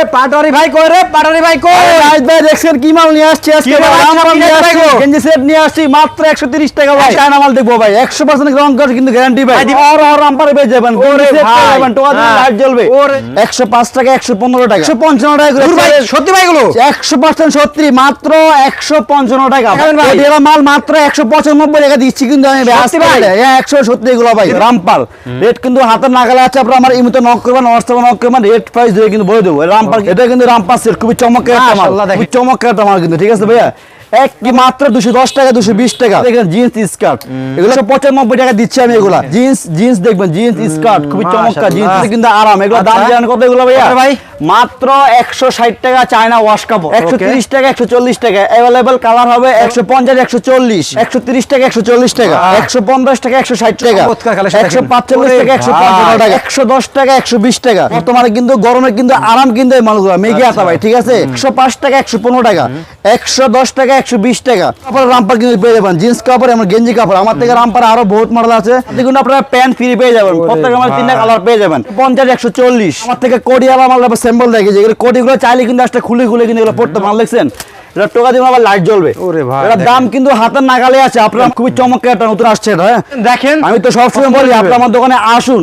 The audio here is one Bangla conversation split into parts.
এ পাটোয়ারি ভাই কই রে? পাটোয়ারি ভাই কই? ভাই দেখছেন কি মাল নিয়ে আসছি আজকে? আসছে? আসছি? গেঞ্জি সেট নিয়ে আসছি মাত্র 130 টাকা ভাই। চায়না মাল দেখব ভাই। 100% রং কর কিন্তু গ্যারান্টি ভাই। আর আর পেয়ে যাবেন। ওরে ভাই। টোকা দিয়ে হ্যাঁ। লাইট জ্বলবে। ওরে। 105 টাকা 115 টাকা। 155 টাকা করে ভাই সত্যি ভাই গুলো 100% সত্যি মাত্র 155 টাকা? এগুলো মাল মাত্র 195 টাকা দিচ্ছি কিন্তু আমি। সত্যি ভাই? হ্যাঁ 100 সত্যি এগুলো ভাই রামপাল। রেট কিন্তু হাতের নাগালে আছে। আপনারা আমার ইমুতে নক করবেন হোয়াটসঅ্যাপে নক করবেন। রেট প্রাইস দিয়ে কিন্তু বলে দেবো। রামপাল এটা কিন্তু রামপাল সেট খুবই চমৎকার মাল। খুবই চমৎকার মাল কিন্তু ঠিক আছে ভাইয়া? এক কি মাত্র দুশো দশ টাকা দুশো বিশ টাকা। দেখেন জিন্স স্কার্ট এগুলো পঁচানব্বই টাকা দিচ্ছি আমি এগুলা। জিন্স জিন্স দেখবেন জিন্স স্কার্ট খুবই চমৎকার জিন্স কিন্তু আরাম। এগুলো দাম আচ্ছা। জানেন কত এগুলো ভাইয়া? ভাই? মাত্র একশো ষাট টাকা চায়না ওয়াশ কাপড়। একশো তিরিশ টাকা একশো চল্লিশ টাকা। অ্যাভেলেবেল কালার হবে একশো পঞ্চাশ একশো চল্লিশ। একশো তিরিশ টাকা একশো চল্লিশ টাকা। একশো পঞ্চাশ টাকা একশো ষাট টাকা। একশো পাঁচচল্লিশ টাকা একশো। টাকা। একশো দশ টাকা একশো বিশ টাকা। বর্তমানে কিন্তু গরমে কিন্তু আরাম কিন্তু এই মালগুলো। মেঘে আতা ভাই ঠিক আছে? একশো পাঁচ টাকা একশো পনেরো টাকা। একশো দশ টাকা একশো বিশ টাকা। তারপরে রামপার কিন্তু পেয়ে যাবেন। জিন্স কাপড় আমার গেঞ্জি কাপড়। আমার থেকে রামপার আরও বহুত মডেল আছে। দেখুন আপনারা প্যান্ট ফ্রি পেয়ে যাবেন। প্রত্যেক আমার তিনটা কালার পেয়ে যাবেন। পঞ্চাশ একশো চল্লিশ। আমার থেকে কোডিয়ালা মাল স্যাম্পল দেখে যে এগুলো কোডিগুলো চাইলে কিন্তু আসলে খুলে খুলে কিন্তু এগুলো পড়তে মাল দেখছেন? এটা টোকা দিয়ে আবার লাইট জ্বলবে। এটা দাম কিন্তু হাতের নাগালে আছে। আপনার খুবই চমৎকার একটা নতুন আসছে এটা হ্যাঁ? দেখেন। আমি তো সবসময় বলি আপনার আমার দোকানে আসুন।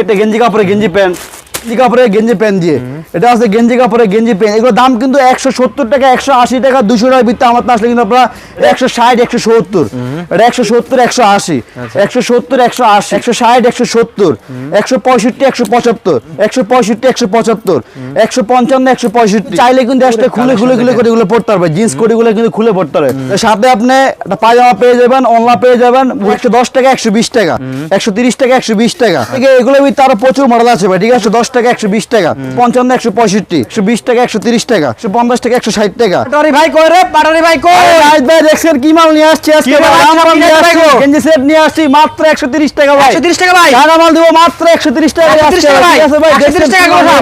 একটা গেঞ্জি কাপড়ে গেঞ্জি প্যান্ট। গেঞ্জি কাপড়ে গেঞ্জি প্যান্ট দিয়ে। এটা আছে গেঞ্জি কাপড়ে গেঞ্জি প্যান্ট। এগুলো দাম কিন্তু একশো সত্তর টাকা একশো আশি টাকা দুশো টাকার ভিত্তি আমার তো আসলে কিন্তু আপনারা একশো ষাট একশো সত্তর। এটা একশো সত্তর একশো আশি। একশো সত্তর একশো আশি। একশো ষাট একশো সত্তর। একশো পঁয়ষট্টি একশো পঁচাত্তর। একশো পঁয়ষট্টি একশো পঁচাত্তর। একশো পঞ্চান্ন একশো পঁয়ষট্টি। চাইলে কিন্তু আসলে খুলে খুলে খুলে করে এগুলো পড়তে পারবে। জিন্স কোটিগুলো কিন্তু খুলে পড়তে পারবে। সাথে আপনি একটা পায়জামা পেয়ে যাবেন অনলা পেয়ে যাবেন একশো দশ টাকা একশো বিশ টাকা। একশো তিরিশ টাকা একশো বিশ টাকা। ঠিক আছে এগুলো তারও প্রচুর মডেল আছে ভাই ঠিক আছে? দশ টাকা একশো বিশ টাকা পঞ্চান্ন একশো পঁয়ষট্টি একশো বিশ টাকা একশো তিরিশ টাকা একশো পঞ্চাশ টাকা একশো ষাট টাকা। পাটোয়ারি ভাই কই রে? পাটোয়ারি ভাই কই? ভাই দেখছেন কি মাল নিয়ে আসছি? আজকে? আমার নিয়ে গেঞ্জি সেট নিয়ে আসছি মাত্র একশো তিরিশ টাকা ভাই। 130 টাকা ভাই? চায়না মাল দিব মাত্র 130 টাকা 130 টাকা ভাই। 130 টাকা করে দাও।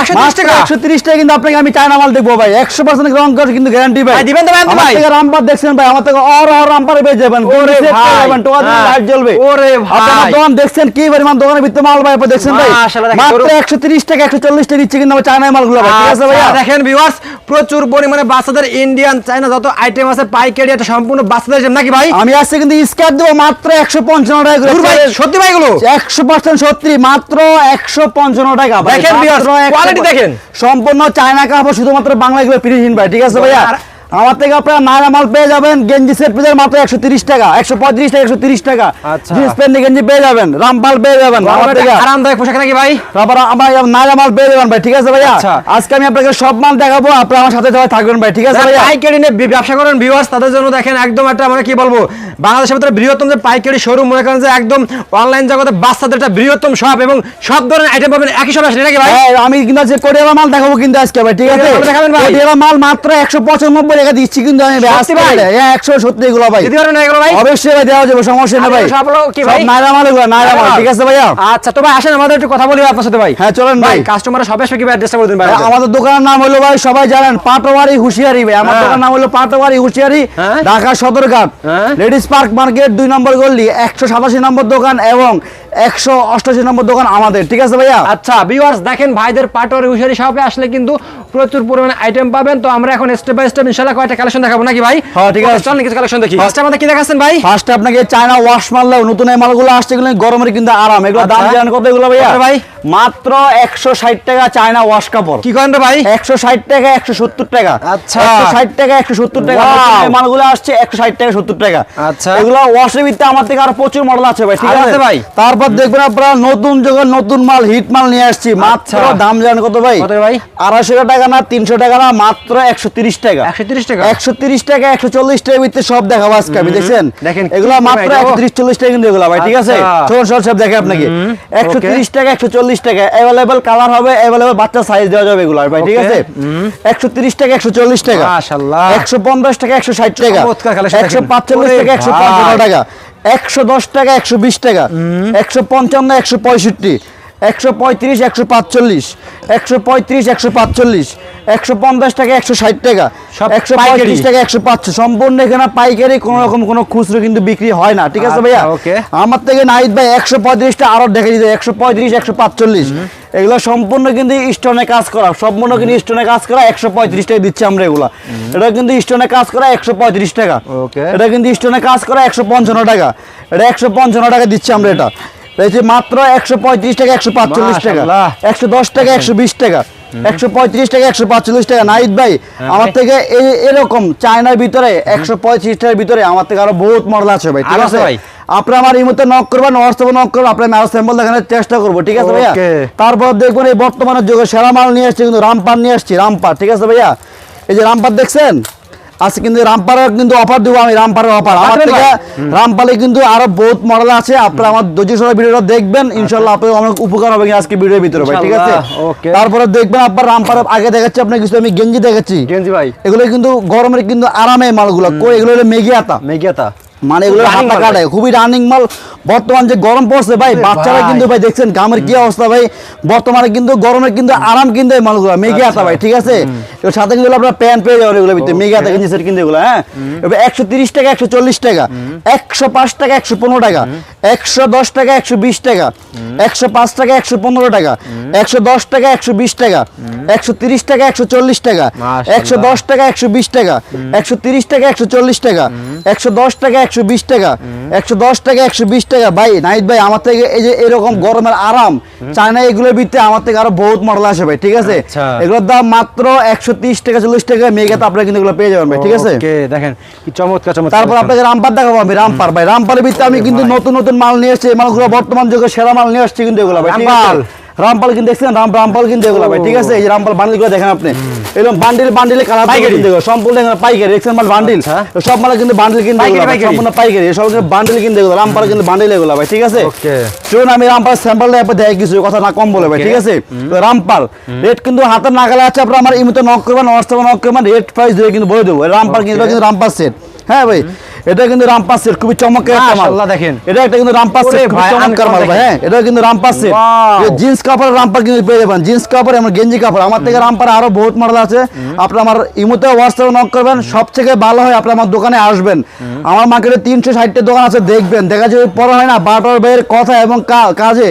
130 টাকা। 130 টাকা কিন্তু আপনাকে আমি চায়না মাল দেখব ভাই। 100% রং কর কিন্তু গ্যারান্টি ভাই। দিবেন তো ভাই রামপার দেখছেন ভাই আমার থেকে অর অর রামপারে পেয়ে যাবেন। লাইট জ্বলবে। ওরে ভাই। দোকান দেখছেন কি পরিমাণ দোকানের ভিতরে মাল ভাই দেখছেন ভাই? মাত্র গরু- 130 টাকা 140 টাকা দিচ্ছে কিন্তু আমার চায়না মালগুলো ঠিক আছে আচ্ছা, ভাইয়া? দেখেন ভিউয়ার্স প্রচুর পরিমাণে বাচ্চাদের ইন্ডিয়ান চাইনা যত আইটেম আছে পাইকারি এটা সম্পূর্ণ বাচ্চাদের জন্য নাকি ভাই? আমি আজকে কিন্তু স্কার্ট দেবো মাত্র 155 টাকা ভাই সত্যি ভাই গুলো একশো পার্সেন্ট সত্যি মাত্র একশো পঞ্চান্ন টাকা। দেখেন মাত্র viewers, 100 quality দেখেন। সম্পূর্ণ চায়না কাপড় শুধুমাত্র বাংলা এগুলো ভাই ঠিক আছে ভাইয়া? আমার থেকে আপনারা নায়রা মাল পেয়ে যাবেন গেঞ্জি সেট পেয়ে যাবেন মাত্র একশো তিরিশ টাকা একশো পঁয়ত্রিশ টাকা একশো তিরিশ টাকা। আচ্ছা। জিন্স প্যান্ট গেঞ্জি পেয়ে যাবেন রামপাল পেয়ে যাবেন আমার থেকে। আরামদায়ক পোশাক নাকি ভাই? তারপর আমার নায়রা মাল পেয়ে যাবেন ভাই ঠিক আছে ভাইয়া? আচ্ছা। আজকে আমি আপনাকে সব মাল দেখাবো আপনারা আমার সাথে সবাই থাকবেন ভাই ঠিক আছে ভাইয়া? পাইকারি নিয়ে ব্যবসা করেন ভিউয়ার্স তাদের জন্য দেখেন একদম একটা মানে কি বলব বাংলাদেশের ভিতরে বৃহত্তম যে পাইকারি শোরুম মনে করেন যে একদম অনলাইন জগতে বাচ্চাদের একটা বৃহত্তম শপ এবং সব ধরনের আইটেম পাবেন একই শপে আসলে নাকি ভাই? হ্যাঁ, আমি কিন্তু আজকে কোটিয়ালা মাল দেখাবো কিন্তু আজকে ভাই ঠিক আছে? দেখাবেন ভাই? মাল মাত্র একশো পঁচানব্বই টাকা দিচ্ছি কিন্তু আমি ভাই? ভাই? হ্যাঁ এগুলো ভাই। দিতে পারবেন এগুলো ভাই? অবশ্যই ভাই দেওয়া যাবে সমস্যা নেই ভাই। সব কি ভাই? সব মাল এগুলো নায়রা মাল ঠিক আছে ভাইয়া? আচ্ছা তো ভাই আসেন আমাদের একটু কথা বলি আপনার সাথে ভাই। হ্যাঁ চলেন ভাই কাস্টমার সব আসবে কি ভাই অ্যাড্রেসটা বলে দিন ভাই হ্যাঁ, আমাদের? দোকানের নাম হলো ভাই সবাই জানেন পাটোয়ারি হুঁশিয়ারি ভাই। আমার হ্যাঁ। দোকানের নাম হলো Patowari Hushiyari. Dhaka Sadarghat. Ladies park market দুই নম্বর একশো সাতাশি নম্বর দোকান এবং একশো অষ্টাশি নম্বর দোকান আমাদের ঠিক আছে ভাইয়া? আচ্ছা ভিউয়ার্স দেখেন ভাইদের পাটোয়ারি উশারি শপে আসলে কিন্তু প্রচুর পরিমাণে আইটেম পাবেন। তো আমরা এখন স্টেপ বাই স্টেপ ইনশাআল্লাহ কয়টা কালেকশন দেখাবো নাকি ভাই হ্যাঁ, ঠিক আছে। চল কিছু কালেকশন দেখি ফার্স্ট আমাদের কি দেখাচ্ছেন ভাই ফার্স্ট আপনাকে চায়না ওয়াশ মারলে নতুন এই মালগুলো আসছে এগুলো গরমের কিন্তু আরাম এগুলো দাম আচ্ছা। জানেন কত এগুলো ভাইয়া ভাই? মাত্র একশো ষাট টাকা চায়না ওয়াশ কাপড় কি করেন ভাই একশো ষাট টাকা একশো সত্তর টাকা আচ্ছা। একশো ষাট টাকা একশো সত্তর টাকা এই মালগুলো আসছে একশো ষাট টাকা সত্তর টাকা আচ্ছা। এগুলো ওয়াশের ভিত্তি আমার থেকে আরও প্রচুর মডেল আছে ভাই ঠিক আছে ভাই? তারপর দেখবেন আপনারা নতুন যখন নতুন মাল হিট মাল নিয়ে আসছি মাত্র আচ্ছা। দাম জানেন কত ভাই কত ভাই? আড়াইশো টাকা না তিনশো টাকা না মাত্র একশো তিরিশ টাকা 130 টাকা? একশো তিরিশ টাকা একশো চল্লিশ টাকার সব দেখাবো আজকে আমি দেখেন এগুলো মাত্র এটা, ও। একশো তিরিশ চল্লিশ টাকা কিন্তু এগুলো ভাই ঠিক আছে? আচ্ছা। ছোট ছোট সব দেখে আপনাকে। টাকা একশো চল্লিশ টাকা অ্যাভেলেবেল কালার হবে অ্যাভেলেবেল বাচ্চা সাইজ দেওয়া যাবে এগুলো ভাই ঠিক আছে? একশো তিরিশ টাকা একশো চল্লিশ টাকা। মাশাআল্লাহ। টাকা একশো ষাট টাকা। টাকা একশো ভাই। পঞ্চান্ন টাকা একশো দশ টাকা একশো বিশ টাকা। একশো পঞ্চান্ন একশো পঁয়ত্রিশ একশো পাঁচচল্লিশ একশো পঁয়ত্রিশ একশো পাঁচচল্লিশ একশো পঞ্চাশ টাকা একশো ষাট টাকা একশো পঁয়ত্রিশ টাকা একশো সম্পূর্ণ এখানে পাইকারি কোনো রকম কোনো খুচরো কিন্তু বিক্রি হয় না ঠিক আছে আচ্ছা, ভাইয়া. আমার থেকে নাইট ভাই একশো পঁয়ত্রিশটা আরও দেখে দিতে একশো পঁয়ত্রিশ একশো পাঁচচল্লিশ। এগুলো সম্পূর্ণ কিন্তু স্টোনে কাজ করা সম্পূর্ণ কিন্তু স্টোনে কাজ করা একশো পঁয়ত্রিশ টাকা দিচ্ছি আমরা এগুলা। এটা কিন্তু স্টোনে কাজ করা একশো পঁয়ত্রিশ টাকা. এটা কিন্তু স্টোনে কাজ করা একশো পঞ্চান্ন টাকা। এটা একশো পঞ্চান্ন টাকা দিচ্ছি আমরা এটা। যে মাত্র একশো পঁয়ত্রিশ টাকা একশো পাঁচচল্লিশ টাকা। একশো দশ টাকা একশো বিশ টাকা। একশো পঁয়ত্রিশ টাকা একশো পাঁচচল্লিশ টাকা। নাইদ ভাই হ্যাঁ, আমার থেকে এই এরকম চায়নার ভিতরে একশো পঁয়ত্রিশ টাকার ভিতরে আমার থেকে আরও বহুত মডেল আছে ভাই ঠিক আছে? ভাই? আপনি আমার এই মুহূর্তে নক করবেন হোয়াটসঅ্যাপে নক করবেন আপনি আরও স্যাম্পল দেখানোর চেষ্টা করব ঠিক আছে ভাইয়া? তারপর দেখবেন এই বর্তমানের যুগে সেরা মাল নিয়ে আসছে কিন্তু রামপার নিয়ে আসছি রামপার ঠিক আছে ভাইয়া? এই যে রামপার দেখছেন? আজকে কিন্তু রামপারের কিন্তু অফার দিব আমি রামপারের অফার আমার থেকে রামপালে কিন্তু আরও বহুত মডেল আছে আপনারা আমার ধৈর্য সহ ভিডিওটা দেখবেন ইনশাল্লাহ আপনাদের অনেক উপকার হবে আজকে ভিডিওর ভিতরে ভাই ঠিক আছে? তারপরে দেখবেন আপনার রামপাল আগে দেখাচ্ছি আপনার কিছু আমি গেঞ্জি দেখাচ্ছি। গেঞ্জি ভাই। এগুলো কিন্তু গরমের কিন্তু আরামে মালগুলো কই? এগুলো হলো মেগিয়াতা মেগিয়াতা মানে এগুলো হাতা কাটায় খুবই রানিং মাল। বর্তমান যে গরম পড়ছে ভাই বাচ্চারা কিন্তু ভাই দেখছেন গ্রামের কি অবস্থা ভাই। বর্তমানে কিন্তু গরমে কিন্তু আরাম কিন্তু এই মালগুলো মেঘে আতা ভাই ঠিক আছে? এর সাথে কিন্তু আপনার প্যান্ট পেয়ে যাবেন এগুলো ভিতরে মেঘে আতা কিন্তু কিন্তু এগুলো হ্যাঁ? এবার একশো তিরিশ টাকা একশো চল্লিশ টাকা একশো পাঁচ টাকা একশো পনেরো টাকা একশো দশ টাকা একশো বিশ টাকা একশো পাঁচ টাকা একশো পনেরো টাকা একশো দশ টাকা একশো বিশ টাকা একশো তিরিশ টাকা একশো চল্লিশ টাকা একশো দশ টাকা একশো বিশ টাকা একশো তিরিশ টাকা একশো চল্লিশ টাকা একশো দশ টাকা একশো বিশ টাকা একশো দশ টাকা একশো বিশ টাকা। ভাই নাইট ভাই আমার থেকে এই যে এরকম গরমের আরাম চায়না এগুলোর ভিত্তি আমার থেকে আরও বহুত মডেল আসে ভাই ঠিক আছে? আচ্ছা। এগুলোর দাম মাত্র একশো তিরিশ টাকা চল্লিশ টাকা মেগাতে আপনারা কিন্তু এগুলো পেয়ে যাবেন ভাই ঠিক আছে? ওকে দেখেন কি চমৎকার চমৎকার। তারপর আপনাকে রামপার দেখাবো আমি রামপার ভাই। রামপারের ভিত্তি আমি কিন্তু নতুন নতুন মাল নিয়ে এসেছি মালগুলো বর্তমান যুগে সেরা মাল নিয়ে আসছি কিন্তু এগুলো ভাই রামপাল। রামপাল কিন্তু দেখছেন রাম রামপাল কিন্তু এগুলো ভাই ঠিক আছে? এই যে রামপাল বান্ডিলগুলো দেখেন আপনি। এরকম বান্ডিল বান্ডিলে কালার পাইকারি। এগুলো সম্পূর্ণ এখানে পাইকারি দেখছেন মাল বান্ডিল? আচ্ছা। সব মাল কিন্তু বান্ডিল কিন্তু সম্পূর্ণ পাইকারি সব কিন্তু বান্ডিল কিন্তু এগুলো রামপাল কিন্তু বান্ডিল এগুলো ভাই ঠিক আছে. চলুন আমি রামপাল স্যাম্পল দেয় দেয় কিছু কথা না কম বলে ভাই ঠিক আছে? রামপাল রেট কিন্তু হাতের নাগালে আছে আপনারা আমার ইমুতে নক করবেন হোয়াটসঅ্যাপে নক করবেন রেট প্রাইস দিয়ে কিন্তু বলে দেবো। রামপাল কিন্তু রামপাল সেট হ্যাঁ ভাই? এটা কিন্তু রামপাল সেট খুবই চমৎকার একটা মাশাআল্লাহ, দেখেন। এটা একটা কিন্তু রামপাল ওরে সেট খুবই চমৎকার মাল ভাই হ্যাঁ এটা কিন্তু রামপাল সেট! জিন্স কাপড় রামপাল কিন্তু পেয়ে যাবেন। জিন্স কাপড় এবং গেঞ্জি কাপড়। আমার থেকে রামপাল আরও বহুত মডেল আছে। আপনি আমার ইমুতে হোয়াটসঅ্যাপে নক করবেন সব থেকে ভালো হয় আপনি আমার দোকানে আসবেন। আমার মার্কেটে তিনশো ষাটটা দোকান আছে দেখবেন। দেখা যাবে পরে হয় না বারোটার বাইরের কথা এবং কাজে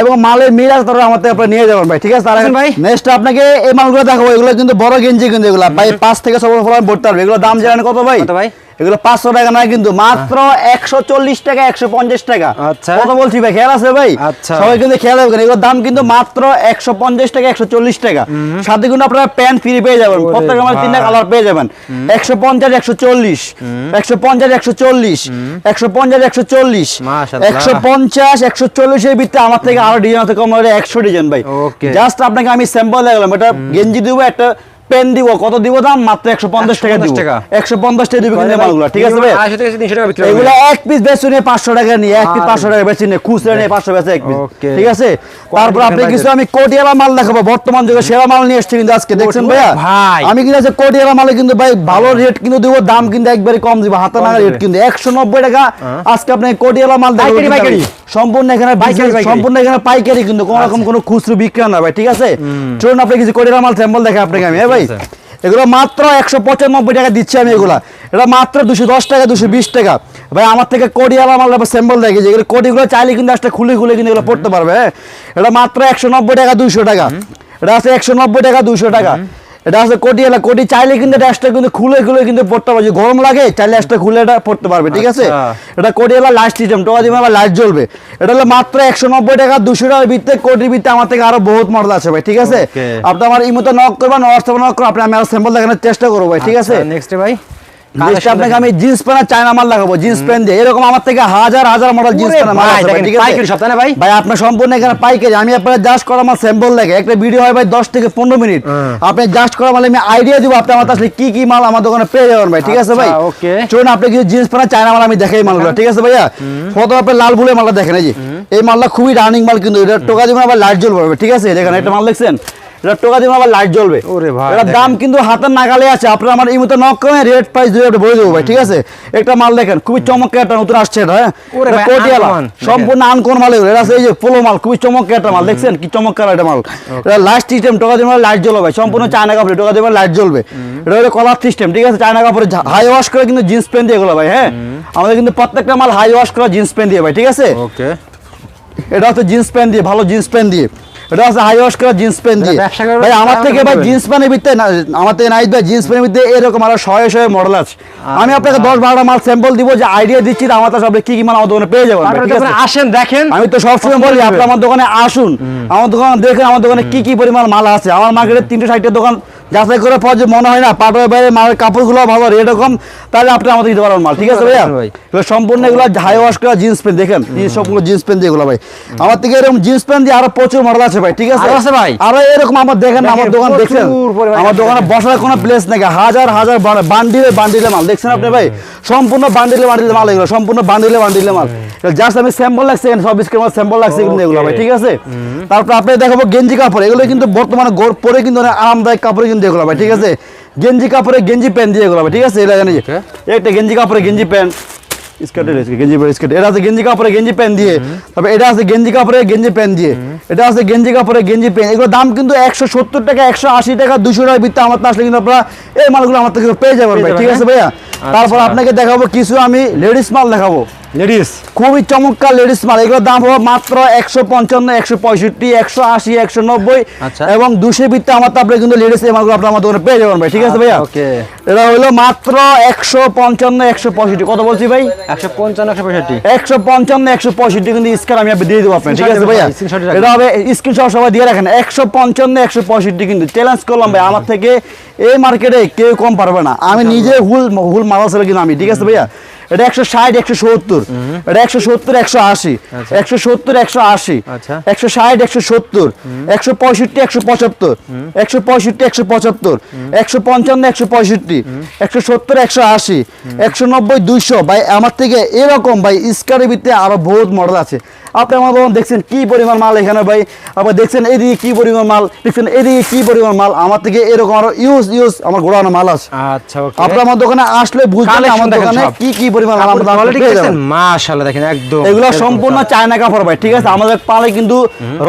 এবং মালের মিল আছে তারা আমার থেকে আপনি নিয়ে যাবেন ভাই ঠিক আছে? তার ভাই? নেক্সট আপনাকে এই মালগুলো দেখাবো। এগুলো কিন্তু বড় গেঞ্জি কিন্তু এগুলো। ভাই পাঁচ থেকে আমি ভরতে পারবে। এগুলো দাম জানেন কত ভাই? কত ভাই? এগুলো পাঁচশো টাকা নয় কিন্তু মাত্র একশো চল্লিশ টাকা একশো পঞ্চাশ টাকা। আচ্ছা। কত বলছি ভাই খেয়াল আছে ভাই? আচ্ছা। সবাই কিন্তু খেয়াল রাখবেন এগুলোর দাম কিন্তু মাত্র একশো পঞ্চাশ টাকা একশো চল্লিশ টাকা। সাথে কিন্তু আপনারা প্যান্ট ফ্রি পেয়ে যাবেন প্রত্যেক আমার তিনটা কালার পেয়ে যাবেন। একশো পঞ্চাশ একশো চল্লিশ একশো পঞ্চাশ একশো চল্লিশ একশো পঞ্চাশ একশো চল্লিশ একশো পঞ্চাশ একশো চল্লিশের ভিত্তিতে আমার থেকে আরও ডিজাইন আছে কম হলে একশো ডিজাইন ভাই। জাস্ট আপনাকে আমি স্যাম্পল দেখালাম এটা গেঞ্জি দিব একটা পেন দিব কত দিব দাম? মাত্র একশো পঞ্চাশ টাকা দিব। একশো পঞ্চাশ টাকা দিব কিন্তু মালগুলো ঠিক আছে ভাই? এগুলো এক পিস বেচে নিয়ে পাঁচশো টাকা নিয়ে এক পিস পাঁচশো টাকা বেচে নিয়ে খুচরা নিয়ে পাঁচশো বেচে এক পিস ঠিক আছে? তারপর আপনি কিছু আমি কোটিয়ালা মাল দেখাবো বর্তমান যুগে সেরা মাল নিয়ে এসেছি কিন্তু আজকে দেখছেন ভাইয়া? ভাই। আমি কিন্তু আছে কোটিয়ালা মালে কিন্তু ভাই ভালো রেট কিন্তু দিব দাম কিন্তু একবারে কম দিব হাতে নাগা রেট কিন্তু। একশো নব্বই টাকা আজকে আপনি কোটিয়ালা মাল দেখাবো পাইকারি, কিন্তু আমি। পাইকারি। সম্পূর্ণ এখানে সম্পূর্ণ এখানে পাইকারি কিন্তু কোনো রকম কোনো খুচরো বিক্রি না ভাই ঠিক আছে? চলুন আপনি কিছু কোটিয়ালা মাল স্যাম্পল দেখে আপনাকে আমি। হ্যাঁ ভাই এগুলো মাত্র একশো পঁচানব্বই টাকা দিচ্ছি আমি এগুলো। এটা মাত্র দুশো দশ টাকা দুশো বিশ টাকা। ভাই আমার থেকে কোটি আমার মাল স্যাম্পল দেখে যে এগুলো কোটিগুলো চাইলে কিন্তু আসলে খুলে খুলে কিন্তু এগুলো পড়তে পারবে হ্যাঁ? এটা মাত্র একশো নব্বই টাকা দুশো টাকা। এটা আছে একশো নব্বই টাকা দুশো টাকা। এটা আছে কোটি এলা কোটি চাইলে কিন্তু ড্যাশটা কিন্তু খুলে খুলে কিন্তু পড়তে পারবে। গরম লাগে চাইলে ড্যাশটা খুলে এটা পড়তে পারবে ঠিক আছে? আচ্ছা। এটা কোটি এলা লাস্ট সিস্টেম টোকা দিবে আবার লাইট জ্বলবে। এটা হলো মাত্র একশো নব্বই টাকা দুশো টাকার ভিত্তে কোটির ভিত্তে আমার থেকে আরও বহুত মডেল আছে ভাই ঠিক আছে? আপনি আমার ইমোতে নক করবেন হোয়াটসঅ্যাপে নক করবেন আপনি আমি আরও স্যাম্পল দেখানোর চেষ্টা করব ভাই ঠিক আছে? নেক্সট ভাই। আপনাকে আমি জিন্স প্যান্ট চায়না মাল লাগাবো জিন্স প্যান্ট দিয়ে। এরকম আমার থেকে হাজার হাজার মডেল জিন্স প্যান্ট মাল আছে ঠিক আছে? পাইকারি সব, ভাই? ভাই আপনার সম্পূর্ণ এখানে পাইকারি। আমি আপনার জাস্ট করা আমার স্যাম্পল লাগে একটা ভিডিও হয় ভাই দশ থেকে পনেরো মিনিট। আপনি জাস্ট করা মালে আমি আইডিয়া দিব আপনি আমার কাছে আসলে কি কি মাল আমার দোকানে পেয়ে যাবেন ভাই ঠিক আছে ভাই? আচ্ছা, চলুন আপনি কিছু জিন্স প্যান্ট চায়না মাল আমি দেখাই মালগুলো ঠিক আছে ভাইয়া? প্রথম আপনি লাল বুলের মালটা দেখেন এই যে। এই মালটা খুবই রানিং মাল কিন্তু এটা টোকা দিবেন আবার লাইট জ্বলবে ঠিক আছে? দেখেন একটা মাল দেখছেন? এটা টোকা দিবেন আবার লাইট জ্বলবে। ওরে ভাই, এটা দাম কিন্তু হাতের নাগালে আছে। আপনার আমার এই মতো নক করে রেট প্রাইস দিয়ে বলে দেবো ভাই ঠিক আছে? একটা মাল দেখেন খুবই চমৎকার একটা নতুন আসছে এটা হ্যাঁ? কোটিয়ালা। সম্পূর্ণ আনকোন মাল এটা এই যে পোলো মাল খুবই চমৎকার একটা মাল দেখছেন? কি চমৎকার একটা মাল। এটা লাস্ট সিস্টেম টোকা দিবেন লাইট জ্বলবে ভাই। সম্পূর্ণ চায়না কাপড়ে টোকা দিবেন লাইট জ্বলবে। এটা হলো কলার সিস্টেম ঠিক আছে? চায়না কাপড়ে হাই ওয়াশ করে কিন্তু জিন্স প্যান্ট দিয়ে এগুলো ভাই হ্যাঁ? আমাদের কিন্তু প্রত্যেকটা মাল হাই ওয়াশ করা জিন্স প্যান্ট দিয়ে ভাই ঠিক আছে? ওকে এটা হচ্ছে জিন্স প্যান্ট দিয়ে ভালো জিন্স প্যান্ট দিয়ে। এটা আছে হাই ওয়াশ করা জিন্স প্যান্ট দিয়ে। ভাই আমার থেকে ভাই জিন্স প্যান্টের ভিতরে আমার থেকে নাইট ভাই জিন্স প্যান্টের ভিতরে এরকম আরও শয়ে শয়ে মডেল আছে। আমি আপনাকে দশ বারোটা মাল স্যাম্পল দিব যে আইডিয়া দিচ্ছি আমার কাছে আপনি কি কি মাল আমার দোকানে পেয়ে যাবেন? আসেন দেখেন আমি তো সবসময় বলি আপনি আমার দোকানে আসুন। আমার দোকানে দেখেন আমার দোকানে কি কি পরিমাণ মাল আছে। আমার মার্কেটে তিনটে সাইডের দোকান যাচাই করে পর যে মনে হয় না পাটের বাইরে মালের কাপড়গুলো ভালো রেট কম তাহলে আপনি আমাদের দিতে পারবেন মাল ঠিক আছে ভাইয়া? ভাই। এগুলো সম্পূর্ণ এগুলো হাই ওয়াশ করা জিন্স প্যান্ট দেখেন সবগুলো জিন্স প্যান্ট দিয়ে এগুলো ভাই। আমার থেকে এরকম জিন্স প্যান্ট দিয়ে আরও প্রচুর মডেল আছে ভাই ঠিক আছে? আছে ভাই? আরও এরকম আমার দেখেন আমার দোকান দেখছেন আমার দোকানে বসার কোনো প্লেস নাকি হাজার হাজার বান্ডিলে বান্ডিলে মাল দেখছেন আপনি ভাই? সম্পূর্ণ বান্ডিলে বান্ডিলে মাল এগুলো সম্পূর্ণ বান্ডিলে বান্ডিলে মাল। জাস্ট আমি স্যাম্পল লাগছে এখানে সব মাল স্যাম্পল লাগছে কিন্তু এগুলো ভাই ঠিক আছে? তারপর আপনি দেখাবো গেঞ্জি কাপড় এগুলো কিন্তু বর্তমানে গোর পরে কিন্তু অনেক আরামদায়ক কাপড় কিন্তু এগুলো ভাই ঠিক আছে? গেঞ্জি কাপড়ে গেঞ্জি প্যান্ট দিয়ে এগুলো ভাই ঠিক আছে? এটা জানি একটা গেঞ্জি কাপড়ে গেঞ্জি প্যান্ট স্কার্টের গেঞ্জি স্কার্ট এটা আছে গেঞ্জি কাপড়ে গেঞ্জি প্যান্ট দিয়ে তবে এটা আছে গেঞ্জি কাপড়ে গেঞ্জি প্যান্ট দিয়ে এটা আছে গেঞ্জি কাপড়ে গেঞ্জি প্যান্ট এগুলো দাম কিন্তু একশো সত্তর টাকা একশো আশি টাকা দুশো টাকা ভিত্তি আমার আসলে কিন্তু আপনারা এই মালগুলো আমার থেকে পেয়ে যাবেন ভাই ঠিক আছে ভাইয়া? তারপর আচ্ছা। আপনাকে দেখাবো কিছু আমি লেডিস মাল দেখাবো। লেডিস? খুবই চমৎকার লেডিস মাল। এগুলোর দাম হবে মাত্র একশো পঞ্চান্ন একশো পঁয়ষট্টি একশো আশি একশো নব্বই আচ্ছা। এবং দুশো ভিত্তি আমার তো আপনি কিন্তু লেডিস এই মালগুলো আপনার আমার দোকানে পেয়ে যাবেন ভাই ঠিক আছে ভাইয়া. এটা হলো মাত্র একশো পঞ্চান্ন একশো পঁয়ষট্টি। কত বলছি ভাই? একশো পঞ্চান্ন একশো পঁয়ষট্টি। একশো পঞ্চান্ন একশো পঁয়ষট্টি কিন্তু স্ক্যান আমি দিয়ে দেবো আপনার ঠিক আছে ভাইয়া? এটা হবে স্ক্রিনশট সবাই দিয়ে রাখেন। একশো পঞ্চান্ন একশো পঁয়ষট্টি কিন্তু চ্যালেঞ্জ করলাম ভাই আমার থেকে এই মার্কেটে কেউ কম পারবে না। আমি নিজে হুল হুল মারা ছিল কিনা আমি ঠিক আছে ভাইয়া? এটা একশো ষাট একশো সত্তর। এটা একশো সত্তর একশো আশি। একশো সত্তর একশো আশি। একশো ষাট একশো সত্তর। একশো পঁয়ষট্টি একশো পঁচাত্তর। একশো পঁয়ষট্টি একশো পঁচাত্তর। একশো পঞ্চান্ন একশো পঁয়ষট্টি। একশো সত্তর একশো আশি। একশো নব্বই দুইশো। ভাই আমার থেকে এরকম ভাই স্কারের ভিতরে আরও বহুত মডেল আছে। আপনি আমার দোকান দেখছেন কি পরিমাণ মাল এখানে ভাই? আবার দেখছেন এদিকে কি পরিমাণ মাল দেখছেন এদিকে কি পরিমাণ মাল? আমার থেকে এরকম আরও ইউজ ইউজ আমার গোড়ানো মাল আছে। আচ্ছা ওকে আপনি আমার দোকানে আসলে বুঝবেন Collection আমার দোকানে কি কি পরিমাণ আমরা কোয়ালিটি দেখেন মাশাআল্লাহ দেখেন একদম এগুলো সম্পূর্ণ। চায়না কাপড় ভাই ঠিক আছে? আমাদের পালে কিন্তু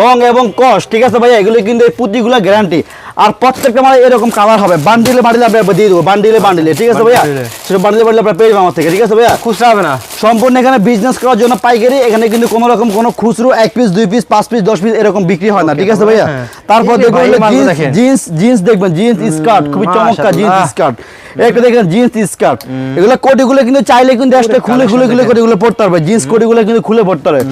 রং এবং কস ঠিক আছে ভাই? এগুলো কিন্তু এই পুঁতিগুলো গ্যারান্টি আর প্রত্যেকটা মালে এরকম কালার হবে। বান্ডিলে বান্ডিলে আপনার দিয়ে দেবো বান্ডিলে বান্ডিলে ঠিক আছে ভাইয়া? সেটা বান্ডিলে বান্ডিলে আপনার পেয়ে আমার থেকে ঠিক আছে ভাইয়া? খুচরা হবে না। সম্পূর্ণ এখানে বিজনেস করার জন্য পাইকারি এখানে কিন্তু কোনো রকম কোনো খুচরো এক পিস দুই পিস পাঁচ পিস দশ পিস এরকম বিক্রি হয় না ঠিক আছে ভাইয়া? হ্যাঁ। তারপর দেখবেন জিন্স জিন্স জিন্স দেখবেন জিন্স স্কার্ট খুবই চমৎকার জিন্স স্কার্ট একটা দেখেন জিন্স স্কার্ট এগুলো কোটিগুলো কিন্তু চাইলে কিন্তু একটা খুলে খুলে খুলে কোটিগুলো পড়তে পারবে জিন্স কোটিগুলো কিন্তু খুলে পড়তে পারবে।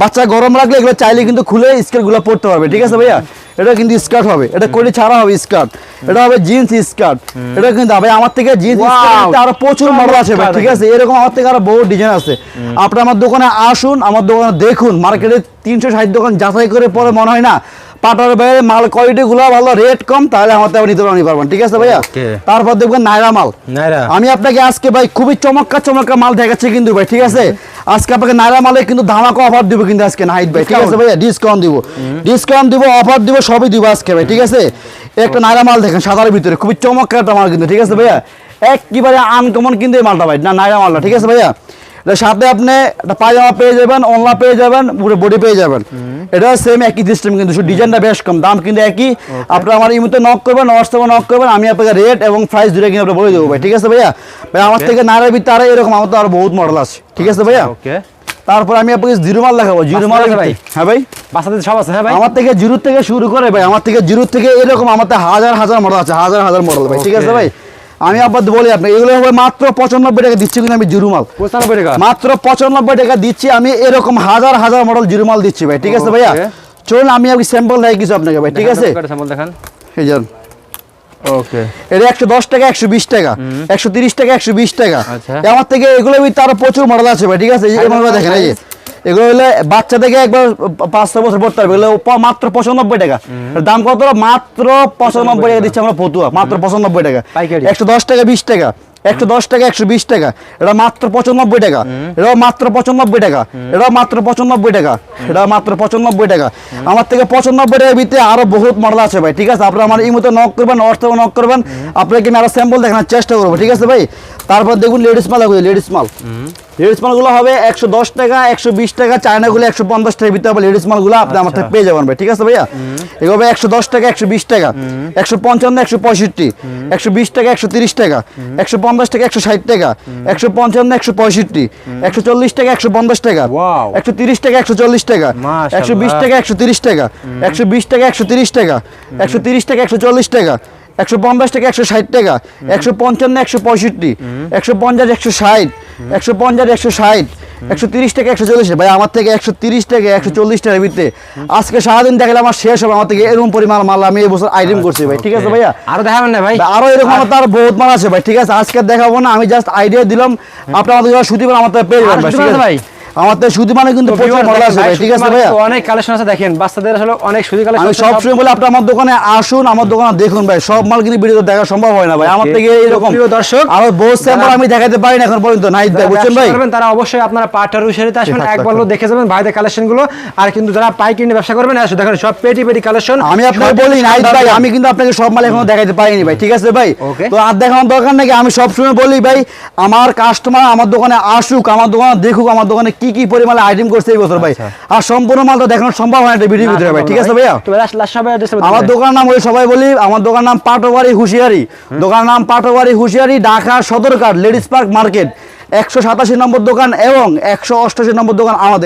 বাচ্চা গরম লাগলে এগুলো চাইলে কিন্তু খুলে স্কার্টগুলো পড়তে পারবে ঠিক আছে ভাইয়া? এটা কিন্তু স্কার্ট হবে এটা কোটি ছাড়া হবে স্কার্ট এটা হবে জিন্স স্কার্ট এটা কিন্তু ভাই আমার থেকে জিন্স! স্কার্ট আরও প্রচুর মডেল আছে ভাই ঠিক আছে? এরকম আমার থেকে আরও বহু ডিজাইন আছে। আপনি আমার দোকানে আসুন আমার দোকানে দেখুন মার্কেটে তিনশো ষাট দোকান যাচাই করে পরে মনে হয় না পাটার বাইরে মাল কোয়ালিটি গুলো ভালো রেট কম তাহলে আমার নিতে পারবেন ঠিক আছে ভাইয়া? তারপর দেখবেন নাইরা মাল। আমি আপনাকে আজকে ভাই খুবই চমৎকার চমৎকার মাল দেখাচ্ছি কিন্তু ভাই ঠিক আছে? আজকে আপনাকে নাইরা মালে কিন্তু ধামাকা অফার দিব কিন্তু আজকে নাইট ভাই ঠিক আছে ভাইয়া? ডিসকাউন্ট দিব। ডিসকাউন্ট দিব অফার দিব সবই দিব আজকে ভাই ঠিক আছে? একটা নাইরা মাল দেখেন সাদার ভিতরে খুবই চমৎকার একটা মাল কিন্তু ঠিক আছে ভাইয়া? একেবারে আনকমন কিন্তু এই মালটা ভাই না নাইরা মালটা ঠিক আছে ভাইয়া? সাথে আপনি একটা পায়জামা পেয়ে যাবেন অনলা পেয়ে যাবেন পুরো বডি পেয়ে যাবেন। এটা সেম একই সিস্টেম কিন্তু শুধু ডিজাইনটা বেশ কম দাম কিন্তু একই। আপনি আমার ইমুতে নক করবেন হোয়াটসঅ্যাপে নক করবেন আমি আপনাকে রেট এবং প্রাইস দুটো কিন্তু আপনাকে বলে দেবো ভাই ঠিক আছে ভাইয়া? ভাই আমার থেকে নারের ভিতরে আরও এরকম আমার তো আরও বহুত মডেল আছে ঠিক আছে ভাইয়া? ওকে তারপর আমি আপনাকে জিরো মাল দেখাবো জিরো মাল ভাই? হ্যাঁ ভাই? বাচ্চাদের সব আছে হ্যাঁ ভাই? আমার থেকে জিরো থেকে শুরু করে ভাই আমার থেকে জিরো থেকে এরকম আমার হাজার হাজার মডেল আছে হাজার হাজার মডেল ভাই ঠিক আছে ভাই? আমি আবার বলি আপনি এগুলো হবে মাত্র পঁচানব্বই টাকা দিচ্ছি কিন্তু আমি জিরো মাল পঁচানব্বই টাকা? মাত্র পঁচানব্বই টাকা দিচ্ছি আমি এরকম হাজার হাজার মডেল জিরো মাল দিচ্ছি ভাই ঠিক আছে ভাইয়া? চলুন আমি আপনি স্যাম্পল দেয় কিছু আপনাকে ভাই ঠিক আছে? স্যাম্পল দেখান। এই যান ওকে। এটা একশো দশ টাকা একশো বিশ টাকা একশো তিরিশ টাকা একশো বিশ টাকা। আচ্ছা। আমার থেকে এগুলো তার প্রচুর মডেল আছে ভাই ঠিক আছে? এই দেখেন এই যে। এগুলো হলে বাচ্চা থেকে একবার পাঁচ ছয় বছর পড়তে পারবে এগুলো মাত্র পঁচানব্বই টাকা। দাম কত? মাত্র পঁচানব্বই টাকা দিচ্ছে আমরা পতুয়া মাত্র পঁচানব্বই টাকা। একশো দশ টাকা বিশ টাকা। একশো দশ টাকা একশো বিশ টাকা। এটা মাত্র পঁচানব্বই টাকা। এটাও মাত্র পঁচানব্বই টাকা। এটাও মাত্র পঁচানব্বই টাকা। এটা মাত্র পঁচানব্বই টাকা। আমার থেকে পঁচানব্বই টাকার ভিতরে আরও বহুত মডেল আছে ভাই। ঠিক আছে? আপনারা আমার এই মতো নক করবেন হোয়াটসঅ্যাপে নক করবেন। আপনাকে আমি আরও স্যাম্পল দেখানোর চেষ্টা করব ঠিক আছে ভাই? তারপর দেখুন লেডিস মাল দেখুন লেডিস মাল। লেডিস মালগুলো হবে একশো দশ টাকা একশো বিশ টাকা চায়নাগুলো একশো পঞ্চাশ টাকার ভিতরে হবে লেডিস মালগুলো আপনি আমার থেকে পেয়ে যাবেন ভাই ঠিক আছে ভাইয়া? এগুলো হবে একশো দশ টাকা একশো বিশ টাকা একশো পঞ্চান্ন একশো পঁয়ষট্টি একশো বিশ টাকা একশো তিরিশ টাকা একশো পঞ্চাশ টাকা একশো ষাট টাকা একশো পঞ্চান্ন একশো পঁয়ষট্টি একশো চল্লিশ টাকা একশো পঞ্চাশ টাকা একশো তিরিশ টাকা একশো চল্লিশ টাকা একশো বিশ টাকা একশো তিরিশ টাকা একশো বিশ টাকা একশো তিরিশ টাকা একশো তিরিশ টাকা একশো চল্লিশ টাকা একশো পঞ্চাশ টাকা একশো ষাট টাকা একশো পঞ্চান্ন একশো পঁয়ষট্টি একশো পঞ্চাশ একশো ষাট একশো পঞ্চাশ একশো ষাট একশো তিরিশ টাকা একশো চল্লিশ ভাই আমার থেকে একশো তিরিশ টাকা একশো চল্লিশ টাকার ভিত্তিতে আজকে সারাদিন দেখলে আমার শেষ হবে আমার থেকে এরকম পরিমাণ মাল আমি এই বছর আইটেম করছি ভাই। ঠিক আছে ভাইয়া? আরও দেখাবেন না ভাই? ভাই, আরও এরকম আমার তার বহুত মাল আছে ভাই। ঠিক আছে আজকে দেখাবো না আমি জাস্ট আইডিয়া দিলাম। আপনার আমাদের সুতি আমার পেয়ে যাবেন ভাই ঠিক আছে? ভাই? আমার থেকে সুতি মানে কিন্তু প্রচুর মাল আছে ভাই, ভাই ঠিক আছে ভাইয়া? অনেক কালেকশন আছে দেখেন বাচ্চাদের আসলে অনেক সুযোগ কালেকশন আমি সবসময় বলি আপনি আমার দোকানে আসুন আমার দোকানে দেখুন ভাই সব মাল কিন্তু ভিডিও দেখা সম্ভব হয় না ভাই আমার. থেকে এরকম প্রিয় দর্শক, আরও বহুত স্যাম্পল আমি দেখাতে পারি না এখন পর্যন্ত নাই ভাই বুঝছেন ভাই? করবেন তারা অবশ্যই আপনারা পাটার উশারিতে আসবেন একবার হলেও দেখে যাবেন ভাইদের কালেকশনগুলো। আর কিন্তু যারা পাইকারি নিয়ে ব্যবসা করবেন আসলে দেখেন সব পেটি পেটি কালেকশন আমি আপনাকে বলি নাই ভাই আমি কিন্তু আপনাকে সব মাল এখনও দেখাতে পারিনি ভাই ঠিক আছে ভাই? তো আর দেখানোর দরকার নাকি আমি সবসময় বলি ভাই আমার কাস্টমার আমার দোকানে আসুক আমার দোকানে দেখুক আমার দোকানে কি কি পরিমাণে আইটেম করছে এই বছর ভাই? আচ্ছা। আর সম্পূর্ণ মাল তো দেখানো সম্ভব হয় না একটা ভিডিওর ভিতরে ভাই ঠিক আছে ভাইয়া? আমার। দোকানের নাম ওই সবাই বলি আমার দোকান নাম পাটোয়ারি হুশিয়ারি। দোকানের নাম Patowari Hushiyari Dhaka Sadarghat ladies park market একশো সাতাশি নম্বর দোকান এবং একশো অষ্টাশি নম্বর দোকান আমাদের।